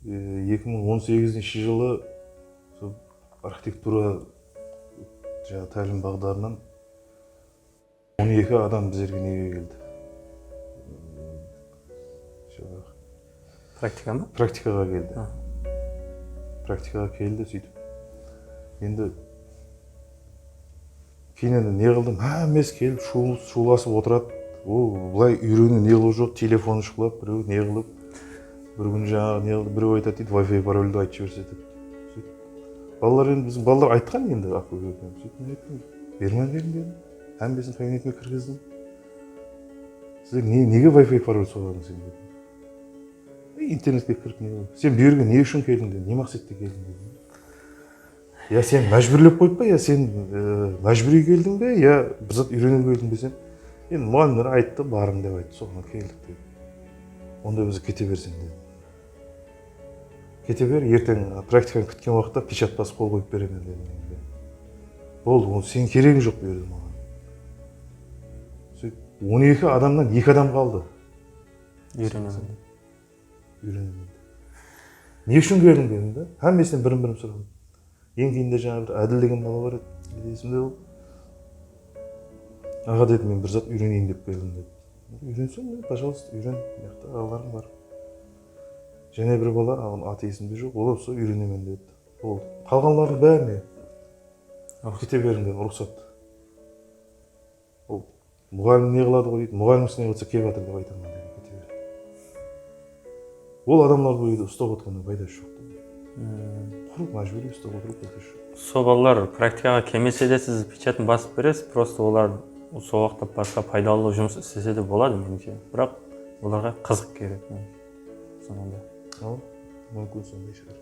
екі мың он сегізінші жылы сол архитектура жаңағы тәлім бағдарынан он екі адам біздерге неге келді. Жаңағы практика ма? Практикаға келді. Практикаға келді сөйтіп. Енді кейін енді не қылдым? Әмес келіп шу, шуласып отырады. Ол былай үйрену не қылу жоқ телефон шұқылап біреу не қылып бір күні жаңағы не қылды біреу айтады дейді вай фай парольді айтып жіберсе деп балалар енді біздің балалар айтқан енді сөйтіп мен айттым бермей бердім дедім. Әмбесін кабинетіме кіргіздім сіздер не, неге вай фай пароль соғадың сен дедім. «Ей, интернетке кіріп не сен бұл жерге не үшін келдің? деді не мақсатта келдің? деді я сен мәжбүрлеп қойып па? Я сен ә, мәжбүри келдің бе? Я бір зат үйренуге келдің бе сен? Енді мұғалімдер айтты барын деп айтты соған келдік деді онда біз кете берсең деді кете бер ертең практиканы күткен уақытта печать басып қол қойып беремін дедім енді болды ол сенің керегің жоқ бұл жерде маған. Сөйтіп он екі адамнан екі адам қалды. Үйренемін. Үйренемін. Не үшін келдің дедім да һәммесінен бірін бірін сұрадым. Ең кейінде жаңағы бір әділ деген бала бар еді есімде ол. Аға деді мен бір зат үйренейін деп келдім деді. Үйренсең пожалуйста үйрен мына жақта ағаларың бар. Және бір бала оның аты есімде жоқ ол осы үйренемін деді болды қалғанлардың бәріне кете беріңдер рұқсат. Ол мұғалім не қылады ғой дейді мұғалімсіз не қылса келіп жатыр деп айтамын кете бер ол адамдарды үйде ұстап отырғаннан пайдасы жоқ құр мәжбүри ұстап отыру пайдасы жоқ. Сол балалар практикаға келмесе де сіз печатын басып бересіз просто олар сол уақытта басқа пайдалы жұмыс істесе де болады меніңше. Бірақ оларға қызық керек меніңше соңында ал мүмкін сондай шығар